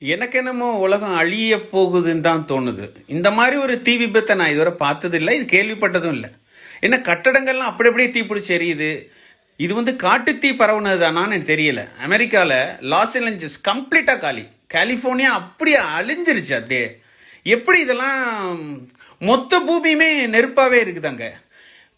எனக்கு என்னமோ உலகம் அழிய போகுதுன்னு தான் தோணுது. இந்த மாதிரி ஒரு தீ விபத்தை நான் இதுவரை பார்த்ததில்லை. இது கேள்விப்பட்டதும் இல்லை. என்ன கட்டடங்கள்லாம் அப்படி அப்படியே தீப்பிடிச்சு எரியுது? இது வந்து காட்டுத்தீ பரவுனது தானான்னு எனக்கு தெரியல. அமெரிக்காவில் லாஸ் ஏஞ்சல்ஸ் கம்ப்ளீட்டாக காலி. கலிஃபோர்னியா அப்படியே அழிஞ்சிருச்சு அப்படியே. எப்படி இதெல்லாம் மொத்த பூமியுமே நெருப்பாகவே இருக்குதாங்க?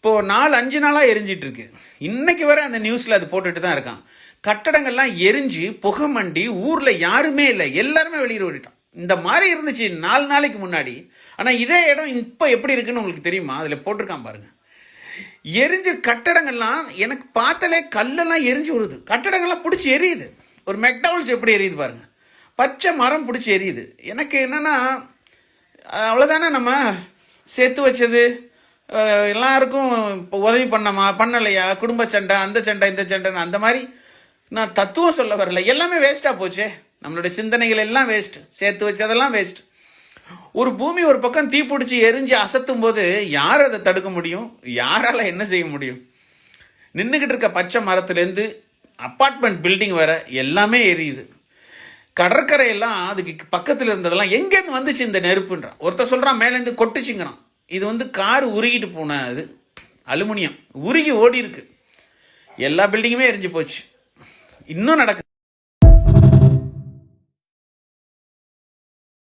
இப்போது நாலு அஞ்சு நாளாக எரிஞ்சிட்டு இருக்கு. இன்னைக்கு வரை அந்த நியூஸில் அது போட்டுட்டு தான் இருக்கான். கட்டடங்கள்லாம் எரிஞ்சு புகை மண்டி ஊரில் யாருமே இல்லை. எல்லாருமே வெளியில் ஓடிட்டான். இந்த மாதிரி இருந்துச்சு நாலு நாளைக்கு முன்னாடி. ஆனால் இதே இடம் இப்போ எப்படி இருக்குன்னு உங்களுக்கு தெரியுமா? அதில் போட்டிருக்கான் பாருங்கள் எரிஞ்ச கட்டடங்கள்லாம் எனக்கு பார்த்தாலே கல்லெல்லாம் எரிஞ்சு விடுது கட்டடங்கள்லாம் பிடிச்சி எரியுது. ஒரு மெக்டவுல்ஸ் எப்படி எரியுது பாருங்க. பச்சை மரம் பிடிச்சி எரியுது. எனக்கு என்னன்னா அவ்வளோதானே நம்ம சேர்த்து வச்சது? எல்லாருக்கும் இப்போ உதவி பண்ணமா பண்ணலையா? குடும்ப சண்டை அந்த சண்டை இந்த சண்டைன்னு அந்த மாதிரி நான் தத்துவம் சொல்ல வரல. எல்லாமே வேஸ்ட்டாக போச்சே. நம்மளுடைய சிந்தனைகள் எல்லாம் வேஸ்ட் சேர்த்து வச்சதெல்லாம் வேஸ்ட் ஒரு பூமி ஒரு பக்கம் தீப்பிடிச்சி எரிஞ்சு அசத்தும் போது யார் அதை தடுக்க முடியும்? யாரால் என்ன செய்ய முடியும்? நின்றுக்கிட்டு இருக்க பச்சை மரத்துலேருந்து அப்பார்ட்மெண்ட் பில்டிங் வர எல்லாமே எரியுது. கடற்கரையெல்லாம் அதுக்கு பக்கத்தில் இருந்ததெல்லாம் எங்கேருந்து வந்துச்சு இந்த நெருப்புன்றான் ஒருத்தர் சொல்கிறான் மேலேருந்து கொட்டுச்சுங்கிறான். இது வந்து கார் உருகிட்டு போன இது அலுமினியம். உருகி ஓடி இருக்கு எல்லா பில்டிங்குமே எரிஞ்சு போச்சு. இன்னும் நடக்குது.